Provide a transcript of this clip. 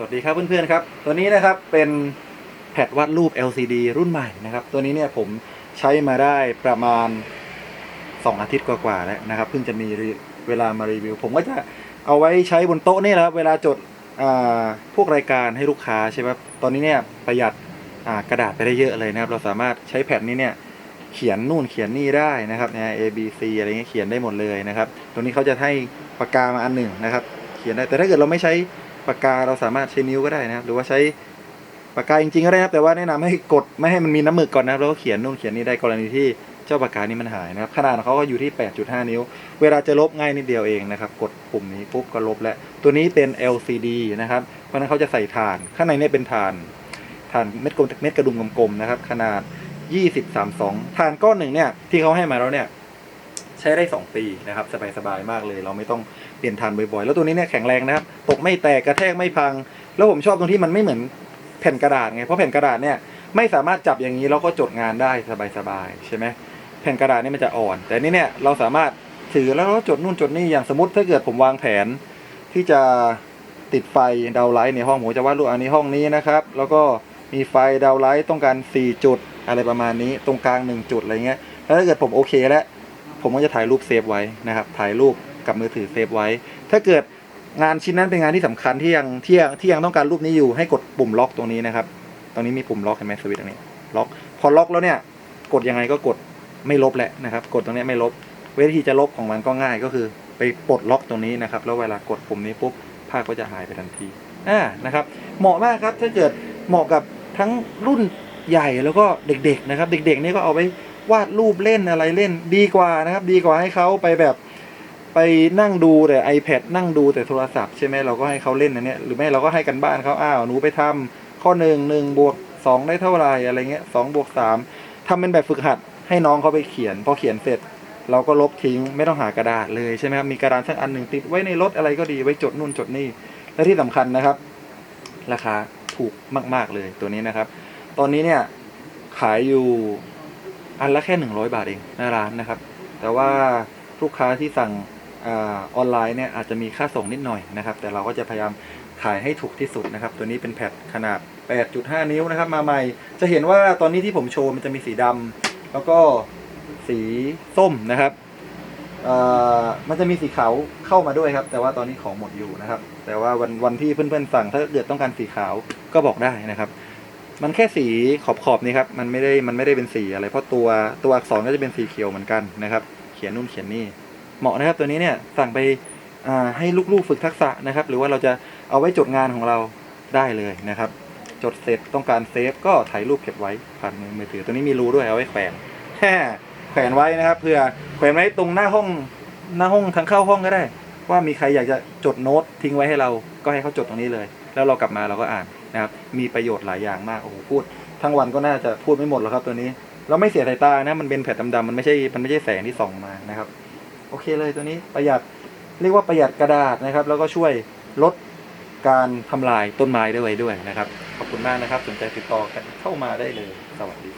สวัสดีครับเพื่อนๆครับ ตัวนี้นะครับเป็นแผ่นวาดรูป LCD รุ่นใหม่นะครับ ตัวนี้เนี่ยผมใช้มาได้ประมาณ 2 อาทิตย์กว่าๆแล้วนะครับเพิ่งจะมีเวลามารีวิว ผมก็จะเอาไว้ใช้บนโต๊ะนี่แหละครับเวลาจดอ่าพวกรายการให้ลูกค้าใช่ไหมตอนนี้เนี่ยประหยัดกระดาษไปได้เยอะเลยนะครับ เราสามารถใช้แผ่นนี้เนี่ยเขียนนู่นเขียนนี่ได้นะครับเนี่ย A B C อะไรเงี้ยเขียนได้หมดเลยนะครับตัวนี้เขาจะให้ปากกามาอันหนึ่งนะครับ เขียนได้แต่ถ้าเกิดเราไม่ใช้ ปากกาเราสามารถใช้นิ้วก็ได้นะครับ หรือว่าใช้ปากกาจริงๆก็ได้นะครับ แต่ว่าแนะนำให้กดไม่ให้มันมีน้ำหมึกก่อนนะครับแล้วก็เขียนนู่นเขียนนี่ได้กรณีที่เจ้าปากกานี่มันหายนะครับ ขนาดเขาก็อยู่ที่ 8.5 นิ้ว เวลาจะลบง่ายนิดเดียวเองนะครับ กดปุ่มนี้ปุ๊บก็ลบแล้ว ตัวนี้เป็น LCD นะครับ เพราะนั้นเขาจะใส่ถ่าน ข้างในเนี่ยเป็นถ่านถ่านเม็ดกลมเม็ดกระดุมกลมๆนะครับ ขนาด 2032ถ่านก้อนหนึ่งเนี่ยที่เขาให้มาแล้วเนี่ย ใช้ได้ 2 ปีนะครับสบายๆมากเลย เราไม่ต้องเปลี่ยนถ่านบ่อยๆ แล้วตัวนี้เนี่ยแข็งแรงนะครับ ตกไม่แตกกระแทกไม่พัง แล้วผมชอบตรงที่มันไม่เหมือนแผ่นกระดาษไง เพราะแผ่นกระดาษเนี่ยไม่สามารถจับอย่างนี้แล้วก็จดงานได้สบายๆใช่ไหมแผ่นกระดาษนี่มันจะอ่อน แต่นี่เนี่ยเราสามารถถือแล้วก็จดนู่นจดนี่อย่างสมมติถ้าเกิดผมวางแผนที่จะติดไฟดาวไลท์ในห้องผมจะวาดรูปอันนี้ห้องนี้นะครับ แล้วก็มีไฟดาวไลท์ต้องการ 4 จุดอะไรประมาณนี้ ตรงกลาง 1 จุดอะไรเงี้ยแล้วถ้าเกิดผมโอเคแล้ว ผมก็จะถ่ายรูปเซฟไว้นะครับ ถ่ายรูปกับมือถือเซฟไว้ ถ้าเกิดงานชิ้นนั้นเป็นงานที่สำคัญที่ยังที่ยังที่ยังต้องการรูปนี้อยู่ให้กดปุ่มล็อกตรงนี้นะครับ ตรงนี้มีปุ่มล็อกเห็นไหมสวิตช์ตรงนี้ล็อก พอล็อกแล้วเนี่ย กดยังไงก็กดไม่ลบแหละนะครับ กดตรงนี้ไม่ลบ วิธีจะลบของมันก็ง่ายก็คือ ไปปลดล็อกตรงนี้นะครับ แล้วเวลากดปุ่มนี้ปุ๊บภาพก็จะหายไปทันทีอ่านะครับ เหมาะมากครับถ้าเกิดเหมาะกับทั้งรุ่นใหญ่แล้วก็เด็กๆนะครับ เด็กๆนี่ก็เอาไป วาดรูปเล่นอะไรเล่นดีกว่านะครับ ดีกว่าให้เขาไปแบบไปนั่งดูแต่ iPad นั่งดูแต่โทรศัพท์ใช่ไหมเราก็ให้เขาเล่นอันเนี้ยหรือไม่เราก็ให้กันบ้านเขาอ้าวหนูไปทำข้อหนึ่งหนึ่งบวกสองได้เท่าไหร่อะไรเงี้ยสองบวกสามทำเป็นแบบฝึกหัดให้น้องเขาไปเขียน พอเขียนเสร็จ เราก็ลบทิ้งไม่ต้องหากระดาษเลยใช่ไหมครับมีกระดาษสักอันหนึ่งติดไว้ในรถอะไรก็ดีไว้จดนู่นจดนี่และที่สำคัญนะครับ ราคาถูกมาก ๆเลยตัวนี้นะครับ ตอนนี้เนี่ยขายอยู่ อันละแค่ 100 บาทเองหน้าร้านนะครับ แต่ว่าลูกค้าที่สั่งออนไลน์เนี่ยอาจจะมีค่าส่งนิดหน่อยนะครับ แต่เราก็จะพยายามขายให้ถูกที่สุดนะครับ ตัวนี้เป็นแผ่นขนาด 8.5 นิ้วนะครับ มาใหม่ จะเห็นว่าตอนนี้ที่ผมโชว์มันจะมีสีดำแล้วก็สีส้มนะครับมันจะมีสีขาวเข้ามาด้วยครับ แต่ว่าตอนนี้ของหมดอยู่นะครับ แต่ว่าวันวันที่เพื่อนๆสั่งถ้าเกิดต้องการสีขาวก็บอกได้นะครับ มันแค่สีขอบขอบๆนี่ครับมันไม่ได้มันไม่ได้เป็นสีอะไร เพราะตัวตัวอักษรก็จะเป็นสีเขียวเหมือนกันนะครับ เขียนนู่นเขียนนี่เหมาะนะครับตัวนี้เนี่ยสั่งไปให้ลูกๆฝึกทักษะนะครับ หรือว่าเราจะเอาไว้จดงานของเราได้เลยนะครับ จดเสร็จต้องการเซฟก็ถ่ายรูปเก็บไว้ผ่านมือถือ ตัวนี้มีรูด้วยเอาไว้แขวนแค่แขวนไว้นะครับเพื่อแขวนไว้ตรงหน้าห้องหน้าห้องทางเข้าห้องก็ได้ ว่ามีใครอยากจะจดโน้ตทิ้งไว้ให้เราก็ให้เขาจดตรงนี้เลย แล้วเรากลับมาเราก็อ่านนะครับมีประโยชน์หลายอย่างมากโอ้โหพูด ทั้งวันก็น่าจะพูดไม่หมดหรอกครับตัวนี้เราไม่เสียสายตานะมันเป็นแผ่นดำๆมันไม่ใช่มันไม่ใช่แสงที่ส่องมานะครับ โอเคเลยตัวนี้ประหยัดเรียกว่าประหยัดกระดาษนะครับ แล้วก็ช่วยลดการทำลายต้นไม้ด้วยด้วยนะครับ ขอบคุณมากนะครับ สนใจติดต่อกันเข้ามาได้เลย สวัสดี